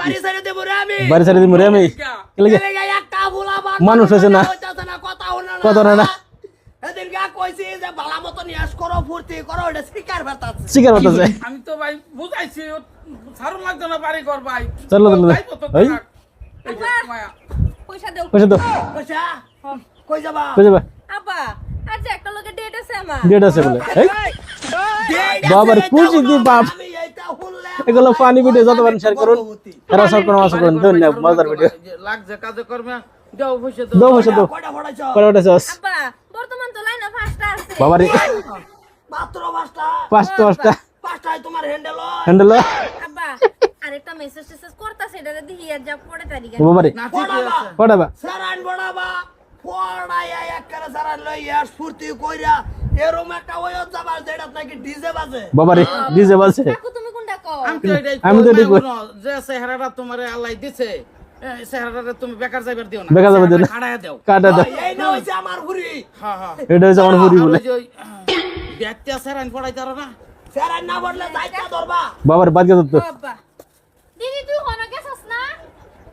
বাড়ি ছেড়ে দেবো রে আমি। মানুষ হয়েছে না। হইতাছে না, না। আমি তো ভাই বুঝাইছি সারুন লাগতো বাড়ি ঘর ভাই। চলো। পয়সা দেও। পয়সা দাও। পয়সা? কই যাবা? কই যাবা? একটা লোকের ডেট আছে আমার। ডেট আছে বলে। বাবার খুশি দি বাপ। এগুলো ফানি ভিডিও যত পারেন শেয়ার করুন। এরা সব কোনো আশা করেন। ধন্যবাদ মজার ভিডিও লাগছে কাজে কর্মে দাও পয়সা দাও। দাও পয়সা দাও। কয়টা? ওটা চাস আব্বা বর্তমান তো লাইন ফার্স্ট আছে। বাবারে। মাত্র পাঁচটা। পাঁচটা পাঁচটা। পাঁচটায় তোমার হ্যান্ডেল হ্যান্ডেল আব্বা আরেকটা মেসেজ টেসেজ করতাছে এটা দেখি আর যা পড়ে তারিখ না ঠিকই পড়াবা। আছে। পড়াবা। সারান বড়াবা পড়াইয়া একেবারে সারান লইয়া ফুর্তি কইরা এরম একটা ওয়ত যাবা যেটা নাকি ডিজে বাজে। বাবারে ডিজে বাজে। কাকু তুমি আমি তো এটাই আমি তো কই, এটাই কই। শুনো, যে চেহারাটা তোমার আল্লাহ দিছে তুমি বেকার যাইবার দিও না। বেকার যাইবার দিও না। খাড়ায় দাও। কাটা দাও। এই না হইছে আমার হুরি। হ্যাঁ হ্যাঁ। এটা হচ্ছে আমার পুরি বলে। ওই যে ওই, ব্যাগটা সেরান পড়াই তারো না? সারান না বললে যাইতা ধরবা। বাবার বাদ গেছে তো। ও দিদি তুই হনো গেছস না?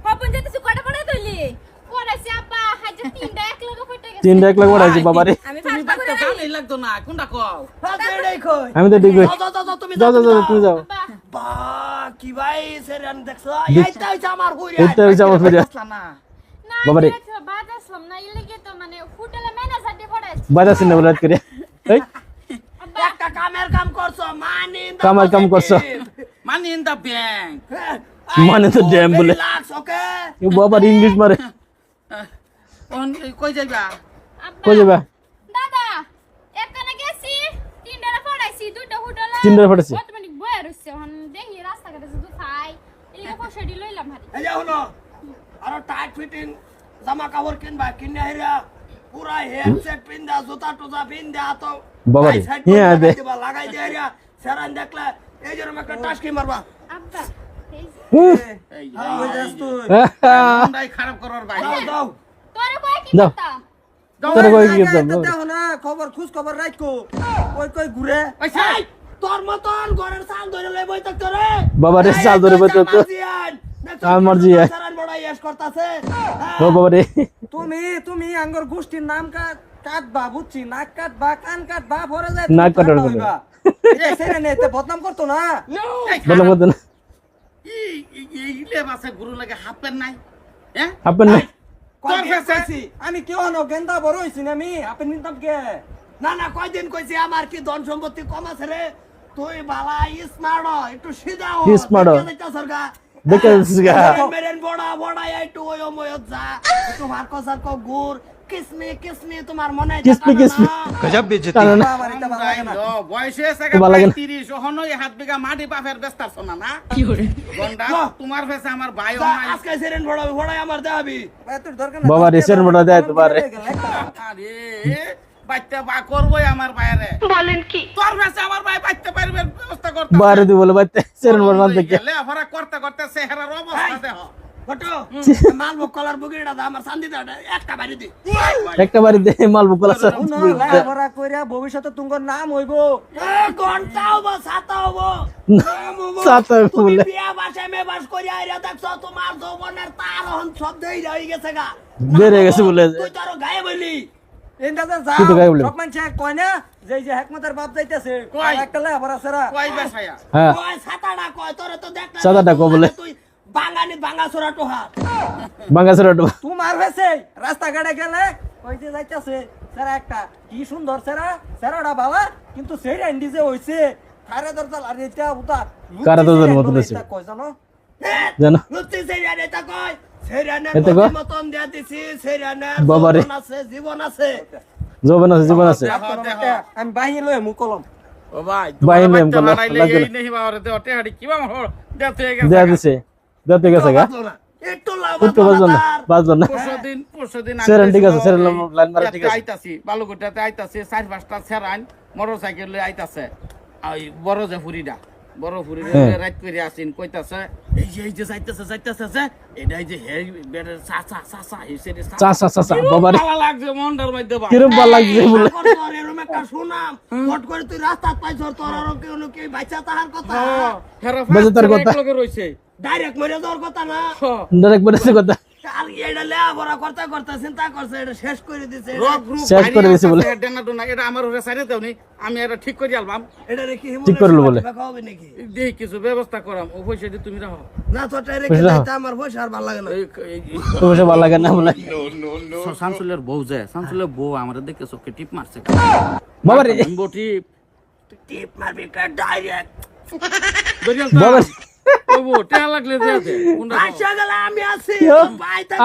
কখন যেতেছিস কয়টা পড়ে তুইলি পড়াইছি আব্বা হাজে তিনটা এক লগে পড়তে গেছে। তিনটা এক লাখ পড়াইছি বাবারে। আমি তুমি ফার্স্ট ব্যাগটা লাগতো না কোনটা কও? এটাই কই। আমি তো ঠিক কই। যাও, যাও, যাও, তুমি যাও বা কি ভাই সারান দেখছ? এইটা হইছে আমার না? না ইলে তো মানে হোটেলে ম্যানেজার দিয়ে পড়াইছি। বাজাচ্ছি না বলে করে। এই। একটা কামের কাম করছ মানে কামের কাম করছ। মানি ইন দা ব্যাংক মানে তো damn বলে। ওকে? এ বাবার ইংলিশ মারে। কই যাইবা? কই যাবা দাদা একখানে গেছি তিনটা পড়াইছি দুইটা হোটেলে। তিনটা পড়াইছি? বর্তমানে বয়ে রইছে হন দেখি রাস্তাঘাটে শুধু খাই এলিগে পয়সা লইলাম হারি এই যে হলো আরও টাইট ফিটিং জামা কাপড় কিনবা কিনে হেরা পুরা হেডসেট পিন্দা জুতা পিন্দা তো হ্যাঁ, লাগাই দে। হেরা সেরান দেখলে এই যেরকম একটা টাস্কি মারবা আব্বা এই যে, হুঁ। এই মনটাই খারাপ করার বাইরে দাও তোরে কয় কি কি করতাম খবর খোঁজ খবর রাখো কই কই ঘুরে। তোর মতন ঘরের চাল ধরে লই বই থাকতো রে বাবারে, চাল ধরে বই থাকতো। আমার জিয়ান। বড় ইয়েস করতাছে। ও বাবারে তুমি তুমি আঙ্গর গোষ্ঠীর নাম কাট কাটবা বুঝছি? নাক কাটবা কান কাটবা ভরে যায় নাক কাটার ঠান্ডা কথা। হইবা। এটা ছেড়ে নে? এতে বদনাম করতো না। বললাম ইলে বাসে গুরু লাগে হাফ প্যান্ট নাই। হ্যাঁ আমি কেউ ন গেন্দা বড় হইছি না আমি? আপনি নিতাম কে? না না কয়দিন কইছি আমার কি ধন সম্পত্তি কম আছে রে? তুই বালা স্মার্ট হ, একটু সিধা হ। হ। দেখে দেখে যাইতাছ মেরেন বড়া বড়া একটু ওই ময়ত যা। একটু ভারকো সারকো গুড়। কিসমি কিসমি তোমার মনে কিসমি, কিসমি। কারণ না। আমার এটা ভালো লাগে না। বয়স তিরিশ ওহনই হাত বিঘা মাটি পাফের ব্যস্ত আছো না? গন্ডা তোমার ফেসে আমার ভাই যা, আজকে সেরেন বড়া বড়াই আমার তোর দরকার বাবা, রেশন মোটা দেয় তো বারে। আরে বাচ্চা বা করবোই আমার বাইরে। বলেন কি? তোর ফেসে আমার ভাই বাচ্চা পারবে ব্যবস্থা করতে বাইরে দি বলে বাইতে সেরন বড় থেকে করতে করতে অবস্থা একটা বাড়ি দি। বাড়ি ভবিষ্যতে তোমার নাম হইব। হয়ে গেছে বলে। তুই তো আরও গায়ে বলি কই বেসায়া হ্যাঁ। বাঙালি বাঙা টোহা বাঙ্গাসের অটো তোমার হয়েছে রাস্তাঘাটে গেলে ওই যাইতেছে সেরা একটা কি সুন্দর সেরা সেরাটা বাবা কিন্তু সেই এন্ডি যে হইছে খারে দরজাল আর এটা উতা কারে দরজাল মতো দিছে। কয় জানো? জানো? লুচি বাবারে। আছে জীবন আছে। জীবন আছে। আমি বাহিনী মু কলম। ও ভাই কিবা গেছে দেয়া দিছে। দেতে গেছে গা। একটু লাভ উঠতে বাজলো না। বাজলো না পরশুদিন পরশুদিন সেরেন ঠিক আছে, সেরেন লাইন মারা ঠিক আছে। আইতাছি বালুগুটাতে আইতাছি চার পাঁচটা আইতাছে। ওই বড় যে ফুরিডা বড় হ্যাঁ। রাইত করে আসিন কইতাছে এই যে এই যে যাইতাছে যাইতাছে যে এটাই হে হিসে রে লাগছে মনটার মধ্যে ভাই। কিরম ভালো লাগছে বলে। তোর তোর একটা সুনাম হট করে তুই রাস্তা পাইছ তোর আর কেউ কেউ বাচ্চা তাহার কথা। হ্যাঁ, হেরা বেঁচে তার কথা। রইছে। ডাইরেক্ট মরে যাওয়ার কথা না। ডাইরেক্ট বলেছে কথা। আমি এটা ঠিক করে আলবাম। এটা ঠিক করল বলে। দেখা হবে নাকি? দেখি কিছু ব্যবস্থা করাম ও পয়সা দিয়ে তুমি রাখো। না তো এটা রেখে বুঝলাম। দিতে আমার পয়সা আর ভালো লাগে না। এই এই- পয়সা ভালো লাগে না বলে। শামসুলের বউ যায় শামসুলের বউ আমার দেখে চোখে টিপ মারছে। বাবা রে টিপ। টিপ মারবি ডাইরেক্ট করব টেয়া লাগলে আচ্ছা আমি আছি।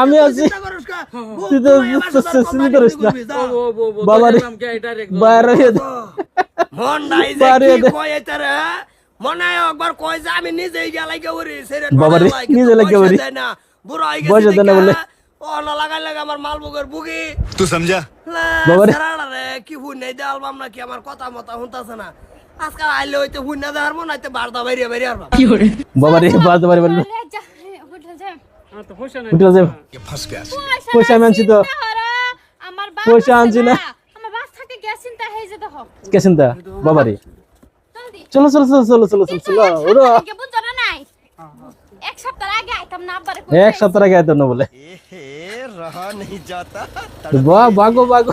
আমি আছি। তুই তো চিনি করিস না। বাবারে বাইরে হন নাই যে কয় এটারে মনে হয় একবার কয় যে আমি নিজেই গিয়া লাগে ওরে সেরে বাবারে নিজে লাগে ওরে বুড়ো হয়ে গেছে বসে না বলে। লাগাই লাগে আমার মালবুগের বুগি। তুই সমঝা। কি হুন নাই দালবাম নাকি আমার কথা মতা শুনতাছে না। আজকাল আইলে হইতে হুন্না দেওয়ার মন হইতে বারদা বাইরে বাইরে আর কি করে বাবা রে বারদা বাইরে বাইরে। হোটেল তো আমার পয়সা বাবা রে। চলো চলো চলো চলো চলো চলো চলো ওরা এক সপ্তাহ আগে এক সপ্তাহ আগে আইতাম না বলে। এ রহা নেই বাগো বাগো